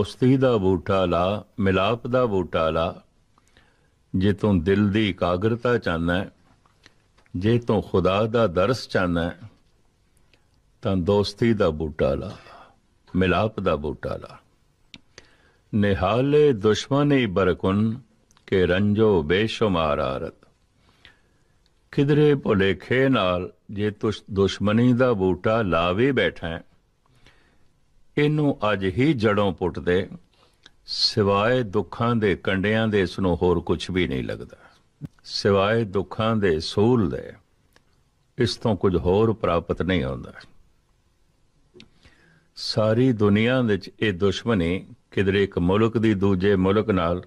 ਦੋਸਤੀ ਦਾ ਬੂਟਾ ਲਾ ਮਿਲਾਪ ਦਾ ਬੂਟਾ ਲਾ ਜੇ ਤੂੰ ਦਿਲ ਦੀ ਇਕਾਗਰਤਾ ਚਾਹਨਾ ਜੇ ਤੂੰ ਖੁਦਾ ਦਾ ਦਰਸ ਚਾਹਨਾ ਤਾਂ ਦੋਸਤੀ ਦਾ ਬੂਟਾ ਲਾ ਮਿਲਾਪ ਦਾ ਬੂਟਾ ਲਾ ਨਿਹਾਲੇ ਦੁਸ਼ਮਣੀ ਬਰਕੁਨ ਕੇ ਰੰਜੋ ਬੇਸ਼ੁਮਾਰ ਆਰਤ ਕਿਧਰੇ ਭੁਲੇਖੇ ਨਾਲ ਜੇ ਤੂੰ ਦੁਸ਼ਮਣੀ ਦਾ ਬੂਟਾ ਲਾਵੇ ਬੈਠਾ ਇਹਨੂੰ ਅੱਜ ਹੀ ਜੜੋਂ ਪੁੱਟ ਦੇ ਸਿਵਾਏ ਦੁੱਖਾਂ ਦੇ ਕੰਡਿਆਂ ਦੇ ਇਸ ਨੂੰ ਹੋਰ ਕੁਝ ਵੀ ਨਹੀਂ ਲੱਗਦਾ। ਸਿਵਾਏ ਦੁੱਖਾਂ ਦੇ ਸੂਲ ਦੇ, ਇਸ ਤੋਂ ਕੁਝ ਹੋਰ ਪ੍ਰਾਪਤ ਨਹੀਂ ਹੁੰਦਾ। ਸਾਰੀ ਦੁਨੀਆ ਵਿੱਚ ਇਹ ਦੁਸ਼ਮਣੀ ਕਿਧਰੇ ਇੱਕ ਮੁਲਕ ਦੀ ਦੂਜੇ ਮੁਲਕ ਨਾਲ,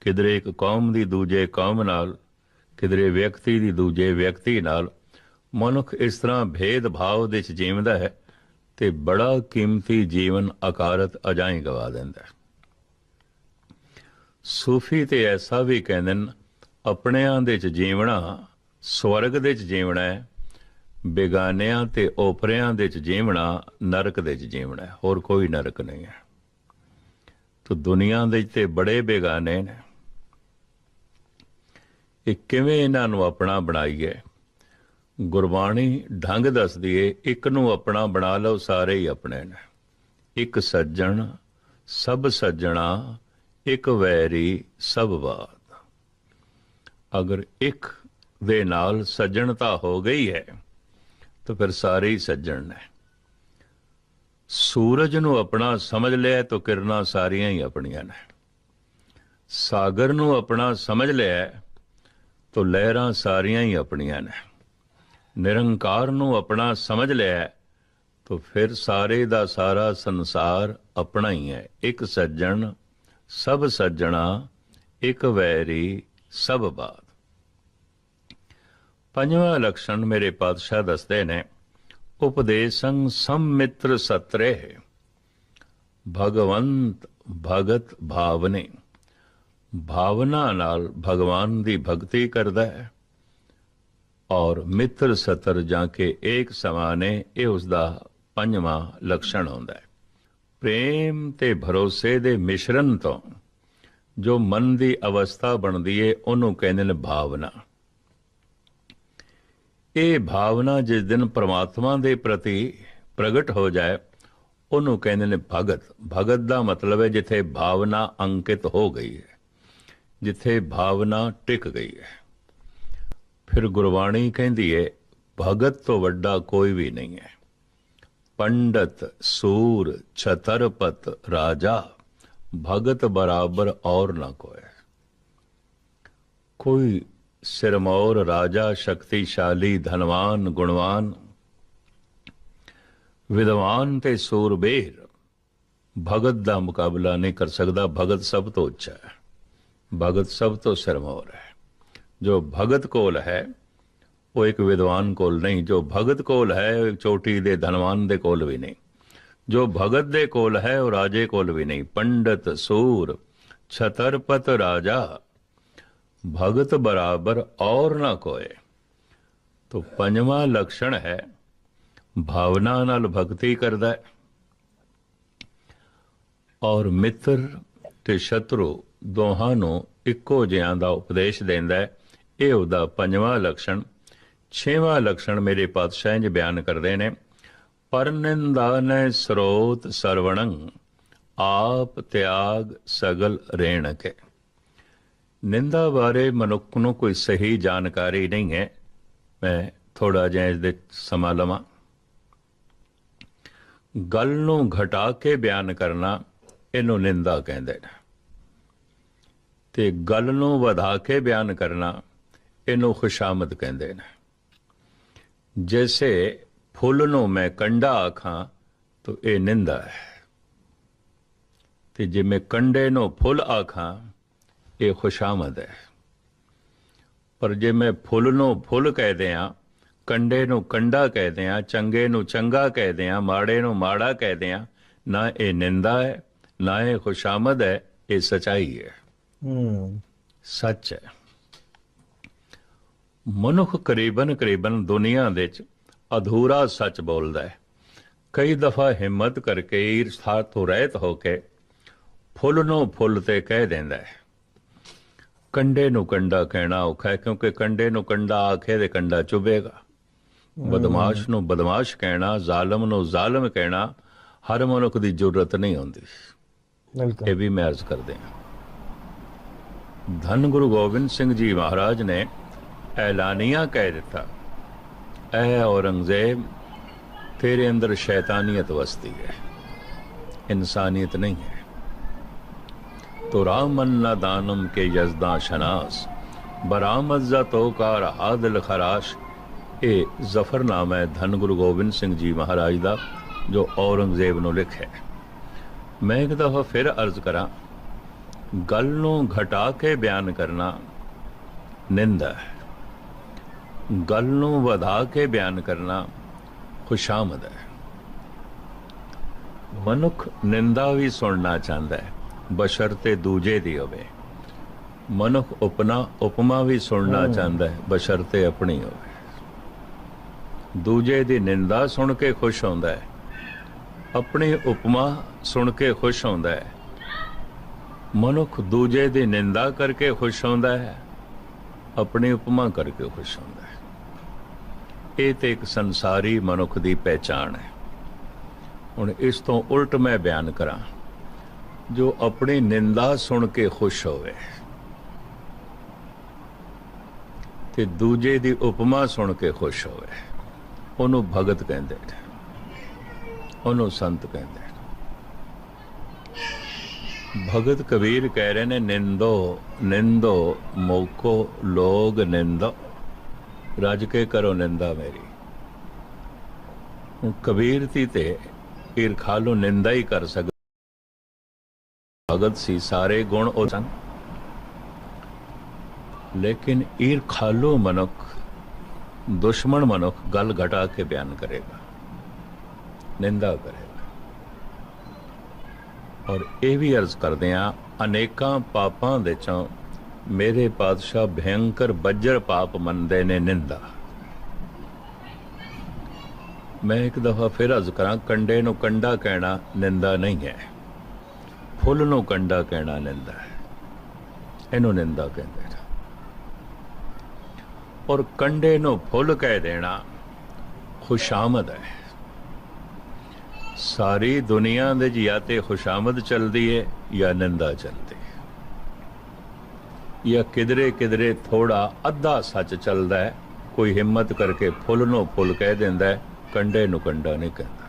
ਕਿਧਰੇ ਇੱਕ ਕੌਮ ਦੀ ਦੂਜੇ ਕੌਮ ਨਾਲ, ਕਿਧਰੇ ਵਿਅਕਤੀ ਦੀ ਦੂਜੇ ਵਿਅਕਤੀ ਨਾਲ, ਮਨੁੱਖ ਇਸ ਤਰ੍ਹਾਂ ਭੇਦ ਭਾਵ ਵਿੱਚ ਜੀਵਦਾ ਹੈ ਤੇ ਬੜਾ ਕੀਮਤੀ ਜੀਵਨ ਅਕਾਰਤ ਅਜਾਈ ਗਵਾ ਦਿੰਦਾ ਸੂਫੀ ਤੇ ਐਸਾ ਵੀ ਕਹਿੰਦੇ ਨੇ, ਆਪਣਿਆਂ ਦੇ ਚ ਜੀਵਣਾ ਸਵਰਗ ਦੇ ਚ ਜੀਵਣਾ ਹੈ, ਬੇਗਾਨਿਆਂ ਤੇ ਓਪਰਿਆਂ ਦੇ ਚ ਜੀਵਣਾ ਨਰਕ ਦੇ ਚ ਜੀਵਣਾ ਹੈ, ਹੋਰ ਕੋਈ ਨਰਕ ਨਹੀਂ ਹੈ। ਤੋ ਦੁਨੀਆ ਦੇ ਤੇ ਬੜੇ ਬੇਗਾਨੇ ਨੇ। ਇਹ ਕਿਵੇਂ ਇਹਨਾਂ ਨੂੰ ਆਪਣਾ ਬਣਾਈਏ? ਗੁਰਬਾਣੀ ਢੰਗ ਦੱਸਦੀ ਏ, ਇੱਕ ਨੂੰ ਆਪਣਾ ਬਣਾ ਲਓ ਸਾਰੇ ਹੀ ਆਪਣੇ ਨੇ। ਇੱਕ ਸੱਜਣ, ਸਭ ਸੱਜਣਾ, ਇੱਕ ਵੈਰੀ, ਸਭ ਬਾਤ। ਅਗਰ ਇੱਕ ਦੇ ਨਾਲ ਸੱਜਣਤਾ ਹੋ ਗਈ ਹੈ, ਤਾਂ ਫਿਰ ਸਾਰੇ ਹੀ ਸੱਜਣ ਨੇ। ਸੂਰਜ ਨੂੰ ਆਪਣਾ ਸਮਝ ਲਿਆ ਤਾਂ ਕਿਰਨਾਂ ਸਾਰੀਆਂ ਹੀ ਆਪਣੀਆਂ ਨੇ। ਸਾਗਰ ਨੂੰ ਆਪਣਾ ਸਮਝ ਲਿਆ ਤਾਂ ਲਹਿਰਾਂ ਸਾਰੀਆਂ ਹੀ ਆਪਣੀਆਂ ਨੇ। ਨਿਰੰਕਾਰ ਨੂੰ ਆਪਣਾ ਸਮਝ ਲਿਆ ਤਾਂ ਫਿਰ ਸਾਰੇ ਦਾ ਸਾਰਾ ਸੰਸਾਰ ਆਪਣਾ ਹੀ ਹੈ। ਇੱਕ ਸੱਜਣ, ਸਭ ਸੱਜਣਾ, ਇੱਕ ਵੈਰੀ, ਸਭ ਬਾਤ। ਪੰਜਵਾਂ ਲਕਸ਼ਣ ਮੇਰੇ ਪਾਤਸ਼ਾਹ ਦੱਸਦੇ ਨੇ, ਉਪਦੇਸੰ ਸੰਮਿਤਰ ਸਤਰੇ ਭਗਵੰਤ, ਭਗਤ ਭਾਵਨੇ। ਭਾਵਨਾ ਨਾਲ ਭਗਵਾਨ ਦੀ ਭਗਤੀ ਕਰਦਾ ਹੈ। ਔਰ ਮਿੱਤਰ ਸਤਰ ਜਾਂ ਕਿ ਏਕ ਸਮਾਨੇ, ਇਹ ਉਸ ਦਾ ਪੰਜਵਾਂ ਲਕਸ਼ਣ ਹੁੰਦਾ ਹੈ। ਪ੍ਰੇਮ ਤੇ ਭਰੋਸੇ ਦੇ ਮਿਸ਼ਰਣ ਤੋਂ ਜੋ ਮਨ ਦੀ ਅਵਸਥਾ ਬਣਦੀ ਏ, ਉਹਨੂੰ ਕਹਿੰਦੇ ਨੇ ਭਾਵਨਾ। ਇਹ ਭਾਵਨਾ ਜਿਸ ਦਿਨ ਪ੍ਰਮਾਤਮਾ ਦੇ ਪ੍ਰਤੀ ਪ੍ਰਗਟ ਹੋ ਜਾਏ, ਉਹਨੂੰ ਕਹਿੰਦੇ ਨੇ ਭਗਤ। ਭਗਤ ਦਾ ਮਤਲਬ ਹੈ ਜਿੱਥੇ ਭਾਵਨਾ ਅੰਕਿਤ ਹੋ ਗਈ ਹੈ, ਜਿੱਥੇ ਭਾਵਨਾ ਟਿਕ ਗਈ ਹੈ। ਫਿਰ ਗੁਰਬਾਣੀ ਕਹਿੰਦੀ ਏ, ਭਗਤ ਤੋਂ ਵੱਡਾ ਕੋਈ ਵੀ ਨਹੀਂ ਹੈ। ਪੰਡਤ, ਸੂਰ, ਛਤਰਪਤ, ਰਾਜਾ, ਭਗਤ ਬਰਾਬਰ ਔਰ ਨਾ ਕੋਈ ਕੋਈ ਸਿਰਮੌਰ ਰਾਜਾ, ਸ਼ਕਤੀਸ਼ਾਲੀ, ਧਨਵਾਨ, ਗੁਣਵਾਨ, ਵਿਦਵਾਨ ਤੇ ਸੂਰਬੀਰ, ਭਗਤ ਦਾ ਮੁਕਾਬਲਾ ਨਹੀਂ ਕਰ ਸਕਦਾ। ਭਗਤ ਸਭ ਤੋਂ ਉੱਚਾ ਹੈ। ਭਗਤ ਸਭ ਤੋਂ ਸਿਰਮੌਰ ਹੈ। ਜੋ ਭਗਤ ਕੋਲ ਹੈ, ਉਹ ਇੱਕ ਵਿਦਵਾਨ ਕੋਲ ਨਹੀਂ, ਜੋ ਭਗਤ ਕੋਲ ਹੈ ਉਹ ਇੱਕ ਚੋਟੀ ਦੇ ਧਨਵਾਨ ਦੇ ਕੋਲ ਵੀ ਨਹੀਂ। ਜੋ ਭਗਤ ਦੇ ਕੋਲ ਹੈ, ਉਹ ਰਾਜੇ ਕੋਲ ਵੀ ਨਹੀਂ। ਪੰਡਤ ਸੂਰ, ਛਤਰਪਤ ਰਾਜਾ, ਭਗਤ ਬਰਾਬਰ ਔਰ ਨਾ ਕੋਏ। ਤੋ ਪੰਜਵਾਂ ਲਕਸ਼ਣ ਹੈ, ਭਾਵਨਾ ਨਾਲ ਭਗਤੀ ਕਰਦਾ ਹੈ। ਔਰ ਮਿੱਤਰ ਤੇ ਸ਼ਤਰੂ ਦੋਹਾਂ ਨੂੰ ਇੱਕੋ ਜਿਹਾਂ ਦਾ ਉਪਦੇਸ਼ ਦਿੰਦਾ ਹੈ। ਇਹ ਉਹਦਾ ਪੰਜਵਾਂ ਲਕਸ਼ਣ, ਛੇਵਾਂ ਲਕਸ਼ਣ ਮੇਰੇ ਪਾਤਸ਼ਾਹ ਜੀ ਬਿਆਨ ਕਰਦੇ ਨੇ, ਪਰਨਿੰਦਾਨੈ ਸਰੋਤ ਸਰਵਣੰ, ਆਪ ਤਿਆਗ ਸਗਲ ਰੇਣ ਕੇ ਨਿੰਦਾ ਬਾਰੇ ਮਨੁੱਖ ਨੂੰ ਕੋਈ ਸਹੀ ਜਾਣਕਾਰੀ ਨਹੀਂ ਹੈ। ਮੈਂ ਥੋੜਾ ਜਿਹਾ ਇਸ ਦੇ ਸਮਾਂ ਲਵਾਂ। ਗੱਲ ਨੂੰ ਘਟਾ ਕੇ ਬਿਆਨ ਕਰਨਾ, ਇਹਨੂੰ ਨਿੰਦਾ ਕਹਿੰਦੇ ਨੇ। ਤੇ ਗੱਲ ਨੂੰ ਵਧਾ ਕੇ ਬਿਆਨ ਕਰਨਾ ਇਹਨੂੰ ਖੁਸ਼ਾਮਦ ਕਹਿੰਦੇ ਨੇ। ਜੈਸੇ ਫੁੱਲ ਨੂੰ ਮੈਂ ਕੰਡਾ ਆਖਾਂ ਤਾਂ ਇਹ ਨਿੰਦਾ ਹੈ। ਤੇ ਜੇ ਮੈਂ ਕੰਡੇ ਨੂੰ ਫੁੱਲ ਆਖਾਂ ਇਹ ਖੁਸ਼ਾਮਦ ਹੈ। ਪਰ ਜੇ ਮੈਂ ਫੁੱਲ ਨੂੰ ਫੁੱਲ ਕਹਿ ਦਿਆਂ ਕੰਡੇ ਨੂੰ ਕੰਡਾ ਕਹਿ ਦਿਆਂ ਚੰਗੇ ਨੂੰ ਚੰਗਾ ਕਹਿ ਦਿਆਂ ਮਾੜੇ ਨੂੰ ਮਾੜਾ ਕਹਿ ਦਿਆਂ ਨਾ ਇਹ ਨਿੰਦਾ ਹੈ ਨਾ ਇਹ ਖੁਸ਼ਾਮਦ ਹੈ ਇਹ ਸਚਾਈ ਹੈ। ਹੂੰ। ਸੱਚ ਹੈ। ਮਨੁੱਖ ਕਰੀਬਨ ਕਰੀਬਨ ਦੁਨੀਆ ਦੇ ਵਿੱਚ ਅਧੂਰਾ ਸੱਚ ਬੋਲਦਾ ਹੈ। ਕਈ ਦਫਾ ਹਿੰਮਤ ਕਰਕੇ ਈਰਖਾ ਤੋਂ ਰਹਿਤ ਹੋ ਕੇ ਫੁੱਲ ਨੂੰ ਫੁੱਲ ਤੇ ਕਹਿ ਦਿੰਦਾ ਹੈ। ਕੰਡੇ ਨੂੰ ਕੰਡਾ ਕਹਿਣਾ ਔਖਾ ਹੈ ਕਿਉਂਕਿ ਕੰਡੇ ਨੂੰ ਕੰਡਾ ਆਖੇ ਤੇ ਕੰਡਾ ਚੁਭੇਗਾ। ਬਦਮਾਸ਼ ਨੂੰ ਬਦਮਾਸ਼ ਕਹਿਣਾ ਜ਼ਾਲਮ ਨੂੰ ਜ਼ਾਲਮ ਕਹਿਣਾ ਹਰ ਮਨੁੱਖ ਦੀ ਜ਼ਰੂਰਤ ਨਹੀਂ ਹੁੰਦੀ। ਬਿਲਕੁਲ। ਇਹ ਵੀ ਮੈਂ ਅਰਜ਼ ਕਰਦੇ ਹਾਂ। ਧੰਨ ਗੁਰੂ ਗੋਬਿੰਦ ਸਿੰਘ ਜੀ ਮਹਾਰਾਜ ਨੇ ऐलानिया कह देता, ऐ औरंगज़ेब, तेरे अंदर शैतानियत वसती है, इंसानियत नहीं है। तो रामन्ना दानम के यजदा शनास बरामजा तोकार आदल खराश। ए जफरनामा है धन गुरु गोबिंद सिंह जी महाराज का जो औरंगज़ेब न लिख है। मैं एक दफ़ा फिर अर्ज़ करा, गल घटा के बयान करना निंदा है। ਗੱਲ ਨੂੰ ਵਧਾ ਕੇ ਬਿਆਨ ਕਰਨਾ ਖੁਸ਼ਾਮਦ ਹੈ। ਮਨੁੱਖ ਨਿੰਦਾ ਵੀ ਸੁਣਨਾ ਚਾਹੁੰਦਾ ਹੈ ਬਸ਼ਰਤੇ ਦੂਜੇ ਦੀ ਹੋਵੇ। ਮਨੁੱਖ ਉਪਨਾ ਉਪਮਾ ਵੀ ਸੁਣਨਾ ਚਾਹੁੰਦਾ ਹੈ ਬਸ਼ਰਤੇ ਆਪਣੀ ਹੋਵੇ। ਦੂਜੇ ਦੀ ਨਿੰਦਾ ਸੁਣ ਕੇ ਖੁਸ਼ ਹੁੰਦਾ ਹੈ ਆਪਣੀ ਉਪਮਾ ਸੁਣ ਕੇ ਖੁਸ਼ ਹੁੰਦਾ ਹੈ। ਮਨੁੱਖ ਦੂਜੇ ਦੀ ਨਿੰਦਾ ਕਰਕੇ ਖੁਸ਼ ਹੁੰਦਾ ਹੈ ਆਪਣੀ ਉਪਮਾ ਕਰਕੇ ਖੁਸ਼ ਹੁੰਦਾ ਹੈ। ਇਹ ਤੇ ਇੱਕ ਸੰਸਾਰੀ ਮਨੁੱਖ ਦੀ ਪਹਿਚਾਣ ਹੈ। ਹੁਣ ਇਸ ਤੋਂ ਉਲਟ ਮੈਂ ਬਿਆਨ ਕਰਾਂ, ਜੋ ਆਪਣੀ ਨਿੰਦਾ ਸੁਣ ਕੇ ਖੁਸ਼ ਹੋਵੇ ਤੇ ਦੂਜੇ ਦੀ ਉਪਮਾ ਸੁਣ ਕੇ ਖੁਸ਼ ਹੋਵੇ। ਉਹਨੂੰ ਭਗਤ ਕਹਿੰਦੇ ਨੇ, ਉਹਨੂੰ ਸੰਤ ਕਹਿੰਦੇ ਨੇ। ਭਗਤ ਕਬੀਰ ਕਹਿ ਰਹੇ ਨੇ, ਨਿੰਦੋ ਨਿੰਦੋ, ਮੋਕੋ, ਲੋਗ ਨਿੰਦੋ। ਰਜ ਕੇ ਕਰੋ ਨਿੰਦਾ ਮੇਰੀ। ਹੁਣ ਕਬੀਰ ਤੀ ਤੇ ਈਰਖਾਲੂ ਨਿੰਦਾ ਹੀ ਕਰ ਸਕਦਾ ਭਗਤ ਸੀ, ਸਾਰੇ ਗੁਣ ਉਹ ਸਨ। ਲੇਕਿਨ ਈਰਖਾਲੂ ਮਨੁੱਖ, ਦੁਸ਼ਮਣ ਮਨੁੱਖ ਗੱਲ ਘਟਾ ਕੇ ਬਿਆਨ ਕਰੇਗਾ। ਨਿੰਦਾ ਕਰੇਗਾ। ਔਰ ਇਹ ਵੀ ਅਰਜ਼ ਕਰਦੇ ਆ ਅਨੇਕਾਂ ਪਾਪਾਂ ਦੇ ਚੋਂ ਮੇਰੇ ਪਾਤਸ਼ਾਹ ਭਯੰਕਰ ਬੱਜਰ ਪਾਪ ਮੰਨਦੇ ਨੇ ਨਿੰਦਾ। ਮੈਂ ਇੱਕ ਦਫਾ ਫਿਰ ਅਰਜ਼ ਕਰਾਂ, ਕੰਡੇ ਨੂੰ ਕੰਡਾ ਕਹਿਣਾ ਨਿੰਦਾ ਨਹੀਂ ਹੈ। ਫੁੱਲ ਨੂੰ ਕੰਡਾ ਕਹਿਣਾ ਨਿੰਦਾ ਹੈ। ਇਹਨੂੰ ਨਿੰਦਾ ਕਹਿੰਦੇ ਨੇ। ਔਰ ਕੰਡੇ ਨੂੰ ਫੁੱਲ ਕਹਿ ਦੇਣਾ ਖੁਸ਼ਾਮਦ ਹੈ। ਸਾਰੀ ਦੁਨੀਆ ਦੇ 'ਚ ਜਾਂ ਤੇ ਖੁਸ਼ਾਮਦ ਚੱਲਦੀ ਹੈ ਜਾਂ ਨਿੰਦਾ ਚੱਲਦੀ। ਜਾਂ ਕਿਧਰੇ ਕਿਧਰੇ ਥੋੜਾ ਅੱਧਾ ਸੱਚ ਚੱਲਦਾ ਹੈ, ਕੋਈ ਹਿੰਮਤ ਕਰਕੇ ਫੁੱਲ ਨੂੰ ਫੁੱਲ ਕਹਿ ਦਿੰਦਾ ਹੈ, ਕੰਡੇ ਨੂੰ ਕੰਡਾ ਨਹੀਂ ਕਹਿੰਦਾ।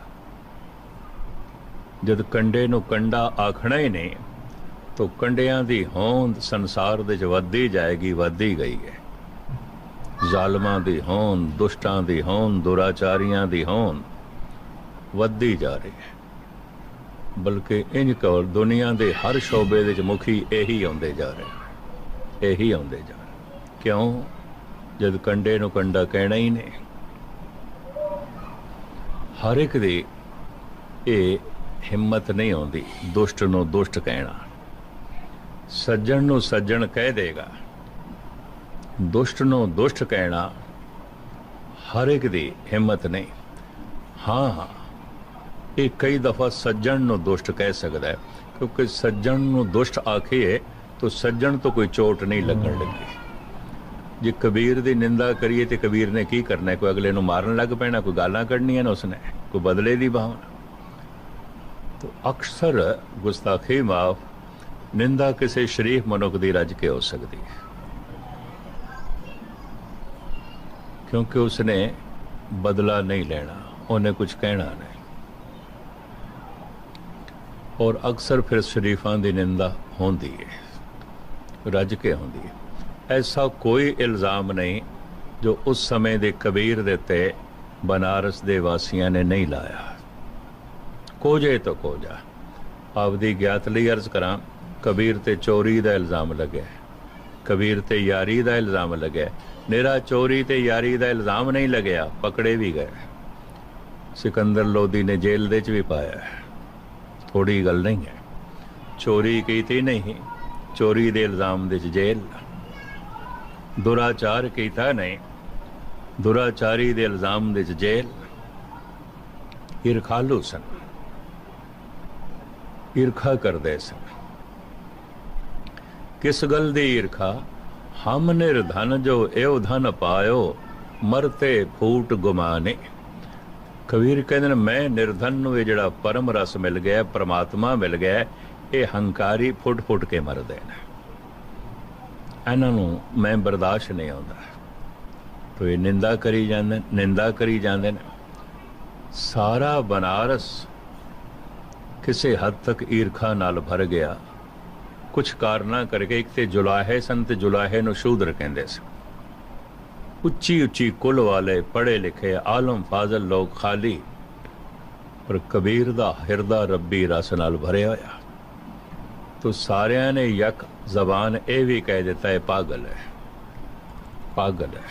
ਜਦ ਕੰਡੇ ਨੂੰ ਕੰਡਾ ਆਖਣਾ ਹੀ ਨਹੀਂ, ਤਾਂ ਕੰਡਿਆਂ ਦੀ ਹੋਂਦ ਸੰਸਾਰ ਦੇ 'ਚ ਵੱਧਦੀ ਜਾਏਗੀ, ਵੱਧਦੀ ਗਈ ਹੈ। ਜ਼ਾਲਮਾਂ ਦੀ ਹੋਂਦ, ਦੁਸ਼ਟਾਂ ਦੀ ਹੋਂਦ, ਦੁਰਾਚਾਰੀਆਂ ਦੀ ਹੋਂਦ ਵੱਧਦੀ ਜਾ ਰਹੀ ਹੈ। ਬਲਕਿ ਇੰਜ ਕਵਰ ਦੁਨੀਆ ਦੇ ਹਰ ਸ਼ੋਬੇ ਦੇ ਵਿੱਚ ਮੁਖੀ ਇਹੀ ਆਉਂਦੇ ਜਾ ਰਹੇ ਇਹੀ ਆਉਂਦੇ ਜਾਣ ਕਿਉਂ? ਜਦ ਕੰਡੇ ਨੂੰ ਕੰਡਾ ਕਹਿਣਾ ਹੀ ਨਹੀਂ। ਹਰ ਇੱਕ ਦੀ ਇਹ ਹਿੰਮਤ ਨਹੀਂ ਆਉਂਦੀ, ਦੁਸ਼ਟ ਨੂੰ ਦੁਸ਼ਟ ਕਹਿਣਾ। ਸੱਜਣ ਨੂੰ ਸੱਜਣ ਕਹਿ ਦੇਗਾ। ਦੁਸ਼ਟ ਨੂੰ ਦੁਸ਼ਟ ਕਹਿਣਾ ਹਰ ਇੱਕ ਦੀ ਹਿੰਮਤ ਨਹੀਂ। ਹਾਂ ਹਾਂ। ਇਹ ਕਈ ਦਫਾ ਸੱਜਣ ਨੂੰ ਦੁਸ਼ਟ ਕਹਿ ਸਕਦਾ ਹੈ, ਕਿਉਂਕਿ ਸੱਜਣ ਨੂੰ ਦੁਸ਼ਟ ਆਖੀਏ ਤਾਂ ਸੱਜਣ ਤੋਂ ਕੋਈ ਚੋਟ ਨਹੀਂ ਲੱਗਣ ਲੱਗੀ। ਜੇ ਕਬੀਰ ਦੀ ਨਿੰਦਾ ਕਰੀਏ ਤੇ ਕਬੀਰ ਨੇ ਕੀ ਕਰਨਾ ਕੋਈ ਅਗਲੇ ਨੂੰ ਮਾਰਨ ਲੱਗ ਪੈਣਾ, ਕੋਈ ਗਾਲਾਂ ਕੱਢਣੀਆਂ ਨੇ ਉਸਨੇ, ਕੋਈ ਬਦਲੇ ਦੀ ਭਾਵਨਾ। ਤਾਂ ਅਕਸਰ ਗੁਸਤਾਖੀ ਮਾਫ ਨਿੰਦਾ ਕਿਸੇ ਸ਼ਰੀਫ ਮਨੁੱਖ ਦੀ ਰੱਜ ਕੇ ਹੋ ਸਕਦੀ ਹੈ। ਕਿਉਂਕਿ ਉਸਨੇ ਬਦਲਾ ਨਹੀਂ ਲੈਣਾ, ਉਹਨੇ ਕੁਝ ਕਹਿਣਾ ਨਹੀਂ। ਔਰ ਅਕਸਰ ਫਿਰ ਸ਼ਰੀਫਾਂ ਦੀ ਨਿੰਦਾ ਹੁੰਦੀ ਹੈ। ਰੱਜ ਕੇ ਆਉਂਦੀ ਹੈ। ਐਸਾ ਕੋਈ ਇਲਜ਼ਾਮ ਨਹੀਂ ਜੋ ਉਸ ਸਮੇਂ ਦੇ ਕਬੀਰ ਦੇ ਤੇ ਬਨਾਰਸ ਦੇ ਵਾਸੀਆਂ ਨੇ ਨਹੀਂ ਲਾਇਆ। ਕੋਜੇ ਤੋਂ ਕੋਜਾ ਆਪਦੀ ਗਿਆਤ ਲਈ ਅਰਜ਼ ਕਰਾਂ, ਕਬੀਰ ਤੇ ਚੋਰੀ ਦਾ ਇਲਜ਼ਾਮ ਲੱਗਿਆ ਕਬੀਰ ਤੇ ਯਾਰੀ ਦਾ ਇਲਜ਼ਾਮ ਲੱਗਿਆ ਮੇਰਾ ਚੋਰੀ ਤੇ ਯਾਰੀ ਦਾ ਇਲਜ਼ਾਮ ਨਹੀਂ ਲੱਗਿਆ, ਪਕੜੇ ਵੀ ਗਏ ਸਿਕੰਦਰ ਲੋਦੀ ਨੇ ਜੇਲ੍ਹ ਦੇ ਚ ਵੀ ਪਾਇਆ ਥੋੜੀ ਗੱਲ ਨਹੀਂ ਹੈ। ਚੋਰੀ ਕੀਤੀ ਨਹੀਂ ਚੋਰੀ ਦੇ ਇਲਜ਼ਾਮ ਦੇ ਚ ਜੇਲ੍ਹ। ਦੁਰਾਚਾਰ ਕੀਤਾ ਨਹੀਂ। ਦੁਰਾਚਾਰੀ ਦੇ ਇਲਜ਼ਾਮ ਦੇ ਚ ਜੇਲ੍ਹ ਈਰਖਾਲੂ ਸਨ। ਈਰਖਾ ਕਰਦੇ ਸਨ। ਕਿਸ ਗੱਲ ਦੀ ਈਰਖਾ? ਹਮ ਨਿਰਧਨ ਜੋ ਇਹੋ ਧਨ ਪਾਇਓ, ਮਰਤੇ ਫੂਟ ਗੁਮਾਨੇ। ਕਬੀਰ ਕਹਿੰਦੇ ਨੇ, ਮੈਂ ਨਿਰਧਨ ਨੂੰ ਇਹ ਜਿਹੜਾ ਪਰਮ ਰਸ ਮਿਲ ਗਿਆ, ਪ੍ਰਮਾਤਮਾ ਮਿਲ ਗਿਆ ਇਹ ਹੰਕਾਰੀ ਫੁੱਟ ਫੁੱਟ ਕੇ ਮਰਦੇ ਨੇ। ਇਹਨਾਂ ਨੂੰ ਮੈਂ ਬਰਦਾਸ਼ਤ ਨਹੀਂ ਆਉਂਦਾ। ਤੋ ਇਹ ਨਿੰਦਾ ਕਰੀ ਜਾਂਦੇ, ਨਿੰਦਾ ਕਰੀ ਜਾਂਦੇ ਨੇ। ਸਾਰਾ ਬਨਾਰਸ ਕਿਸੇ ਹੱਦ ਤੱਕ ਈਰਖਾ ਨਾਲ ਭਰ ਗਿਆ। ਕੁਝ ਕਾਰਨਾ ਕਰਕੇ ਇੱਕ ਤੇ ਜੁਲਾਹੇ ਸੰਤ ਜੁਲਾਹੇ ਨੂੰ ਸ਼ੂਦਰ ਕਹਿੰਦੇ ਸੀ। ਉੱਚੀ ਉੱਚੀ ਕੁੱਲ ਵਾਲੇ ਪੜ੍ਹੇ ਲਿਖੇ ਆਲਮ ਫਾਜ਼ਲ ਲੋਕ ਖਾਲੀ, ਪਰ ਕਬੀਰ ਦਾ ਹਿਰਦਾ ਰੱਬੀ ਰਸ ਨਾਲ ਭਰਿਆ ਹੋਇਆ। ਤੋ ਸਾਰਿਆਂ ਨੇ ਯਕ ਜ਼ਬਾਨ ਇਹ ਵੀ ਕਹਿ ਦਿੱਤਾ ਹੈ, ਪਾਗਲ ਹੈ। ਪਾਗਲ ਹੈ।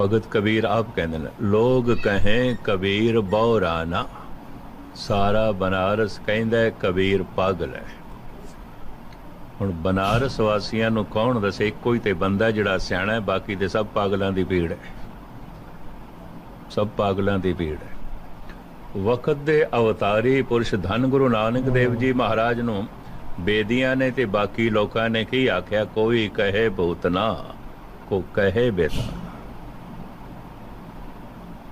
ਭਗਤ ਕਬੀਰ ਆਪ ਕਹਿੰਦੇ ਨੇ, ਲੋਗ ਕਹੇ ਕਬੀਰ ਬੌਰਾਨਾ ਸਾਰਾ ਬਨਾਰਸ ਕਹਿੰਦਾ ਕਬੀਰ ਪਾਗਲ ਹੈ। ਹੁਣ ਬਨਾਰਸ ਵਾਸੀਆਂ ਨੂੰ ਕੌਣ ਦੱਸੇ? ਇੱਕੋ ਹੀ ਤੇ ਬੰਦਾ ਜਿਹੜਾ ਸਿਆਣਾ ਹੈ, ਬਾਕੀ ਤੇ ਸਭ ਪਾਗਲਾਂ ਦੀ ਭੀੜ ਹੈ। ਸਭ ਪਾਗਲਾਂ ਦੀ ਭੀੜ ਹੈ। ਵਕਤ ਦੇ ਅਵਤਾਰੀ ਪੁਰਸ਼ ਧੰਨ ਗੁਰੂ ਨਾਨਕ ਦੇਵ ਜੀ ਮਹਾਰਾਜ ਨੂੰ ਬੇਦੀਆਂ ਨੇ ਤੇ ਬਾਕੀ ਲੋਕਾਂ ਨੇ ਕੀ ਆਖਿਆ? ਕੋਈ ਕਹੇ ਭੂਤਨਾ ਕੋ ਕਹੇ ਬੇਤਾ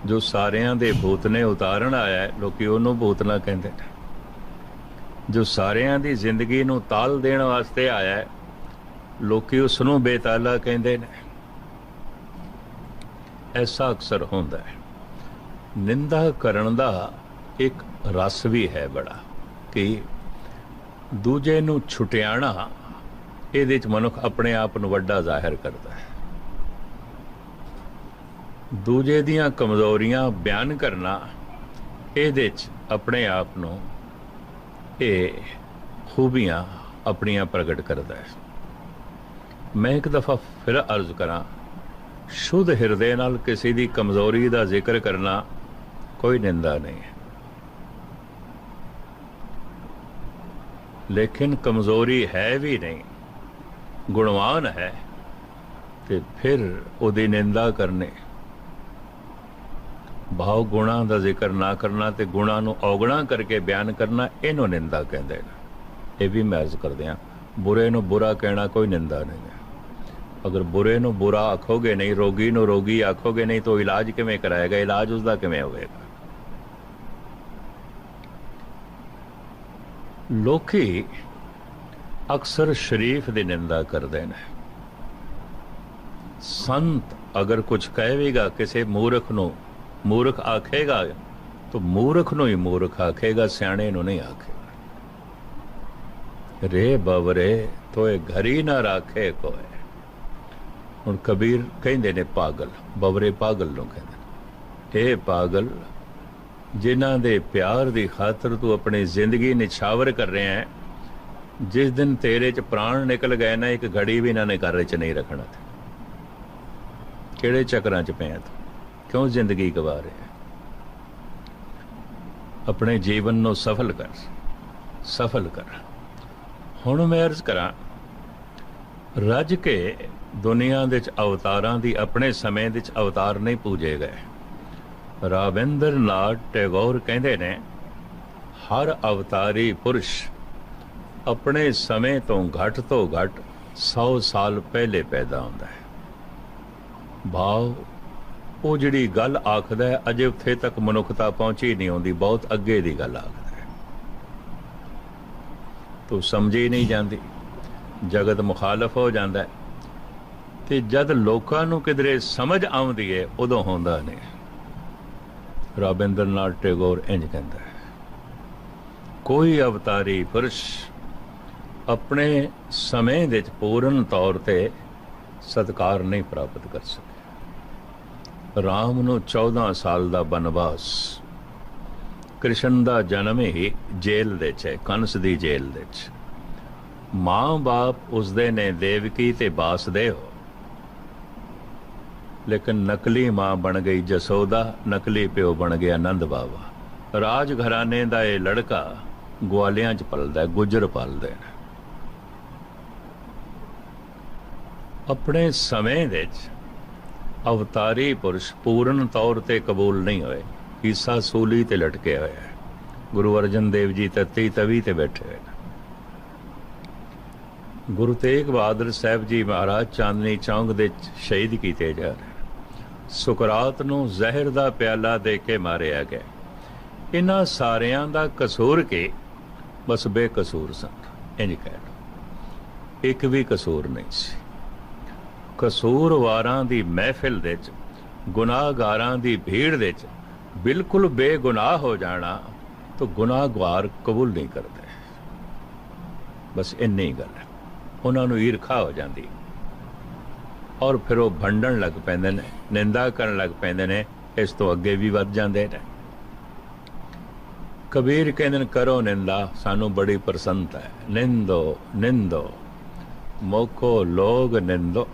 ਜੋ ਸਾਰਿਆਂ ਦੇ ਭੂਤ ਨੇ ਉਤਾਰਨ ਆਇਆ ਲੋਕੀ ਉਹਨੂੰ ਭੂਤਨਾ ਕਹਿੰਦੇ ਨੇ। ਜੋ ਸਾਰਿਆਂ ਦੀ ਜ਼ਿੰਦਗੀ ਨੂੰ ਤਾਲ ਦੇਣ ਵਾਸਤੇ ਆਇਆ ਲੋਕੀ ਉਸ ਨੂੰ ਬੇਤਾਲਾ ਕਹਿੰਦੇ ਨੇ। ਐਸਾ ਅਕਸਰ ਹੁੰਦਾ ਹੈ। ਨਿੰਦਾ ਕਰਨ ਦਾ ਇੱਕ ਰਸ ਵੀ ਹੈ ਬੜਾ ਕਿ ਦੂਜੇ ਨੂੰ ਛੁਟਿਆਣਾ ਇਹਦੇ ਚ ਮਨੁੱਖ ਆਪਣੇ ਆਪ ਨੂੰ ਵੱਡਾ ਜ਼ਾਹਿਰ ਕਰਦਾ ਹੈ। ਦੂਜੇ ਦੀਆਂ ਕਮਜ਼ੋਰੀਆਂ ਬਿਆਨ ਕਰਨਾ ਇਹਦੇ ਚ ਆਪਣੇ ਆਪ ਨੂੰ ਇਹ ਖੂਬੀਆਂ ਆਪਣੀਆਂ ਪ੍ਰਗਟ ਕਰਦਾ ਹੈ। ਮੈਂ ਇੱਕ ਦਫਾ ਫਿਰ ਅਰਜ਼ ਕਰਾਂ, ਸ਼ੁੱਧ ਹਿਰਦੇ ਨਾਲ ਕਿਸੇ ਦੀ ਕਮਜ਼ੋਰੀ ਦਾ ਜ਼ਿਕਰ ਕਰਨਾ ਕੋਈ ਨਿੰਦਾ ਨਹੀਂ ਹੈ। ਲੇਕਿਨ ਕਮਜ਼ੋਰੀ ਹੈ ਵੀ ਨਹੀਂ, ਗੁਣਵਾਨ ਹੈ ਤੇ ਫਿਰ ਉਹਦੀ ਨਿੰਦਾ ਕਰਨੇ। ਭਾਵ ਗੁਣਾ ਦਾ ਜ਼ਿਕਰ ਨਾ ਕਰਨਾ ਤੇ ਗੁਣਾ ਨੂੰ ਔਗਣਾ ਕਰਕੇ ਬਿਆਨ ਕਰਨਾ, ਇਹਨੂੰ ਨਿੰਦਾ ਕਹਿੰਦੇ ਨੇ। ਇਹ ਵੀ ਮੈਂ ਅਰਜ਼ ਕਰਦੇ ਆ ਬੁਰੇ ਨੂੰ ਬੁਰਾ ਕਹਿਣਾ ਕੋਈ ਨਿੰਦਾ ਨਹੀਂ ਹੈ। ਅਗਰ ਬੁਰੇ ਨੂੰ ਬੁਰਾ ਆਖੋਗੇ ਨਹੀਂ, ਰੋਗੀ ਨੂੰ ਰੋਗੀ ਆਖੋਗੇ ਨਹੀਂ, ਤਾਂ ਇਲਾਜ ਕਿਵੇਂ ਕਰਾਏਗਾ? ਇਲਾਜ ਉਸ ਦਾ ਕਿਵੇਂ ਹੋਵੇਗਾ? ਲੋਕੀ ਅਕਸਰ ਸ਼ਰੀਫ ਦੀ ਨਿੰਦਾ ਕਰਦੇ ਨੇ। ਸੰਤ ਅਗਰ ਕੁਝ ਕਹੇਗਾ ਕਿਸੇ ਮੂਰਖ ਨੂੰ ਮੂਰਖ ਆਖੇਗਾ, ਤਾਂ ਮੂਰਖ ਨੂੰ ਹੀ ਮੂਰਖ ਆਖੇਗਾ, ਸਿਆਣੇ ਨੂੰ ਨਹੀਂ ਆਖੇਗਾ। ਰੇ ਬਵਰੇ ਤੋਏ ਘਰੀ ਨਾ ਰੱਖੇ ਕੋਏ। ਹੁਣ ਕਬੀਰ ਕਹਿੰਦੇ ਨੇ ਪਾਗਲ, ਬਵਰੇ ਪਾਗਲ ਨੂੰ ਕਹਿੰਦੇ ਨੇ। ਇਹ ਪਾਗਲ ਜਿਨ੍ਹਾਂ ਦੇ ਪਿਆਰ ਦੀ ਖਾਤਰ ਤੂੰ ਆਪਣੀ ਜ਼ਿੰਦਗੀ ਨਿਛਾਵਰ ਕਰ ਰਿਹਾ ਹੈ, ਜਿਸ ਦਿਨ ਤੇਰੇ ਚ ਪ੍ਰਾਣ ਨਿਕਲ ਗਏ ਨਾ, ਇੱਕ ਘੜੀ ਵੀ ਇਹਨਾਂ ਨੇ ਘਰ ਚ ਨਹੀਂ ਰੱਖਣਾ ਤੇ। ਕਿਹੜੇ ਚੱਕਰਾਂ ਚ ਪਿਆ ਤੂੰ? ਕਿਉਂ ਜ਼ਿੰਦਗੀ ਗਵਾ ਰਿਹਾ ਆਪਣੇ ਜੀਵਨ ਨੂੰ ਸਫਲ ਕਰ ਸਫਲ ਕਰ। ਹੁਣ ਮੈਂ ਅਰਜ਼ ਕਰਾਂ, ਰੱਜ ਕੇ ਦੁਨੀਆ ਦੇ ਚ ਅਵਤਾਰਾਂ ਦੀ ਆਪਣੇ ਸਮੇਂ ਦੇ ਚ ਅਵਤਾਰ ਨਹੀਂ ਪੂਜੇ ਗਏ। ਰਾਵਿੰਦਰ ਨਾਥ ਟੈਗੋਰ ਕਹਿੰਦੇ ਨੇ, ਹਰ ਅਵਤਾਰੀ ਪੁਰਸ਼ ਆਪਣੇ ਸਮੇਂ ਤੋਂ ਘੱਟ ਤੋਂ ਘੱਟ 100 ਸਾਲ ਪਹਿਲੇ ਪੈਦਾ ਹੁੰਦਾ ਹੈ। ਭਾਵ ਉਹ ਜਿਹੜੀ ਗੱਲ ਆਖਦਾ ਹੈ, ਅਜੇ ਉੱਥੇ ਤੱਕ ਮਨੁੱਖਤਾ ਪਹੁੰਚੀ ਨਹੀਂ ਹੁੰਦੀ ਬਹੁਤ ਅੱਗੇ ਦੀ ਗੱਲ ਆਖਦਾ ਹੈ। ਤੂੰ ਸਮਝੀ ਨਹੀਂ ਜਾਂਦੀ, ਜਗਤ ਮੁਖਾਲਫ ਹੋ ਜਾਂਦਾ ਹੈ ਤੇ ਜਦ ਲੋਕਾਂ ਨੂੰ ਕਿਧਰੇ ਸਮਝ ਆਉਂਦੀ ਹੈ, ਉਦੋਂ ਹੁੰਦਾ ਨਹੀਂ ਰਾਬਿੰਦਰਨਾਥ ਟੈਗੋਰ ਇੰਜ ਕਹਿੰਦਾ ਹੈ, ਕੋਈ ਅਵਤਾਰੀ ਪੁਰਸ਼ ਆਪਣੇ ਸਮੇਂ ਦੇ ਵਿੱਚ ਪੂਰਨ ਤੌਰ ਤੇ ਸਤਕਾਰ ਨਹੀਂ ਪ੍ਰਾਪਤ ਕਰ ਸਕੇ ਰਾਮ ਨੂੰ 14 ਸਾਲ ਦਾ ਬਨਵਾਸ, ਕ੍ਰਿਸ਼ਨ ਦਾ ਜਨਮ ਹੀ ਜੇਲ੍ਹ ਦੇ ਚ ਹੈ ਕੰਸ ਦੀ ਜੇਲ੍ਹ ਦੇ ਚ ਮਾਂ-ਬਾਪ ਉਸਦੇ ਨੇ ਦੇਵਕੀ ਤੇ ਬਾਸਦੇਵ ਲੇਕਿਨ ਨਕਲੀ ਮਾਂ ਬਣ ਗਈ ਜਸੋਦਾ, ਨਕਲੀ ਪਿਓ ਬਣ ਗਿਆ ਆਨੰਦ ਬਾਵਾ। ਰਾਜ ਘਰਾਣੇ ਦਾ ਇਹ ਲੜਕਾ ਗਵਾਲਿਆਂ ਚ ਪਲਦਾ, ਗੁਜਰ ਗੁੱਜਰ ਪਲਦੇ ਨੇ ਆਪਣੇ ਸਮੇਂ ਵਿੱਚ ਅਵਤਾਰੀ ਪੁਰਸ਼ ਪੂਰਨ ਤੌਰ ਤੇ ਕਬੂਲ ਨਹੀਂ ਹੋਏ। ਈਸਾ ਸੂਲੀ ਤੇ ਲਟਕੇ ਹੋਇਆ ਹੈ। ਗੁਰੂ ਅਰਜਨ ਦੇਵ ਜੀ ਤਤੀ ਤਵੀ ਤੇ ਬੈਠੇ ਹੋਏ ਨੇ। ਗੁਰੂ ਤੇਗ ਬਹਾਦਰ ਸਾਹਿਬ ਜੀ ਮਹਾਰਾਜ ਚਾਂਦਨੀ ਚੌਂਕ ਦੇ ਸ਼ਹੀਦ ਕੀਤੇ ਜਾ ਰਹੇ ਸੁਕਰਾਤ ਨੂੰ ਜ਼ਹਿਰ ਦਾ ਪਿਆਲਾ ਦੇ ਕੇ ਮਾਰਿਆ ਗਿਆ। ਇਹਨਾਂ ਸਾਰਿਆਂ ਦਾ ਕਸੂਰ ਕੇ? ਬਸ ਬੇਕਸੂਰ ਸਨ। ਇੰਜ ਕਹਿ ਲਓ। ਇੱਕ ਵੀ ਕਸੂਰ ਨਹੀਂ ਸੀ। ਕਸੂਰਵਾਰਾਂ ਦੀ ਮਹਿਫਿਲ ਦੇ ਵਿੱਚ ਗੁਨਾਹਗਾਰਾਂ ਦੀ ਭੀੜ ਦੇ ਵਿੱਚ ਬਿਲਕੁਲ ਬੇਗੁਨਾਹ ਹੋ ਜਾਣਾ ਤਾਂ ਗੁਨਾਹਗਾਰ ਕਬੂਲ ਨਹੀਂ ਕਰਦੇ। ਬਸ ਇੰਨੀ ਗੱਲ ਹੈ। ਉਹਨਾਂ ਨੂੰ ਈਰਖਾ ਹੋ ਜਾਂਦੀ। ਔਰ ਫਿਰ ਉਹ ਭੰਡਣ ਲੱਗ ਪੈਂਦੇ ਨੇ, ਨਿੰਦਾ ਕਰਨ ਲੱਗ ਪੈਂਦੇ ਨੇ, ਇਸ ਤੋਂ ਅੱਗੇ ਵੀ ਵੱਧ ਜਾਂਦੇ ਨੇ। ਕਬੀਰ ਕਹਿੰਦੇ ਨੇ, ਕਰੋ ਨਿੰਦਾ, ਸਾਨੂੰ ਬੜੀ ਪਸੰਦ ਹੈ। ਨਿੰਦੋ ਨਿੰਦੋ, ਮੋਕੋ ਲੋਗ ਨਿੰਦੋ।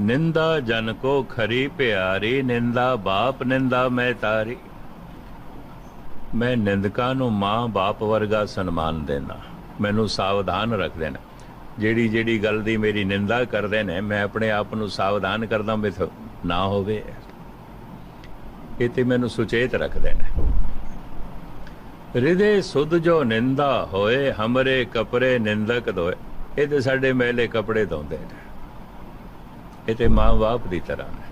ਨਿੰਦਾ ਜਨ ਕੋ ਖਰੀ ਪਿਆਰੀ, ਨਿੰਦਾ ਬਾਪ, ਨਿੰਦਾ ਮੈਂ ਤਾਰੀ। ਮੈਂ ਨਿੰਦਕਾਂ ਨੂੰ ਮਾਂ ਬਾਪ ਵਰਗਾ ਸਨਮਾਨ ਦੇਣਾ ਮੈਨੂੰ ਸਾਵਧਾਨ ਰੱਖਦੇ ਨੇ ਜਿਹੜੀ ਜਿਹੜੀ ਗੱਲ ਦੀ ਮੇਰੀ ਨਿੰਦਾ ਕਰਦੇ ਨੇ, ਮੈਂ ਆਪਣੇ ਆਪ ਨੂੰ ਸਾਵਧਾਨ ਕਰਦਾ ਵੀ ਨਾ ਹੋਵੇ। ਇਹ ਤੇ ਮੈਨੂੰ ਸੁਚੇਤ ਰੱਖਦੇ ਨੇ। ਹਿਰਦੇ ਸੁਧ ਜੋ ਨਿੰਦਾ ਹੋਏ, ਹਮਰੇ ਕਪੜੇ ਨਿੰਦਕ ਦੋਏ ਇਹ ਤੇ ਸਾਡੇ ਮੈਲੇ ਕੱਪੜੇ ਧੋਂਦੇ ਨੇ। ਇਹ ਤੇ ਮਾਂ ਬਾਪ ਦੀ ਤਰ੍ਹਾਂ ਨੇ।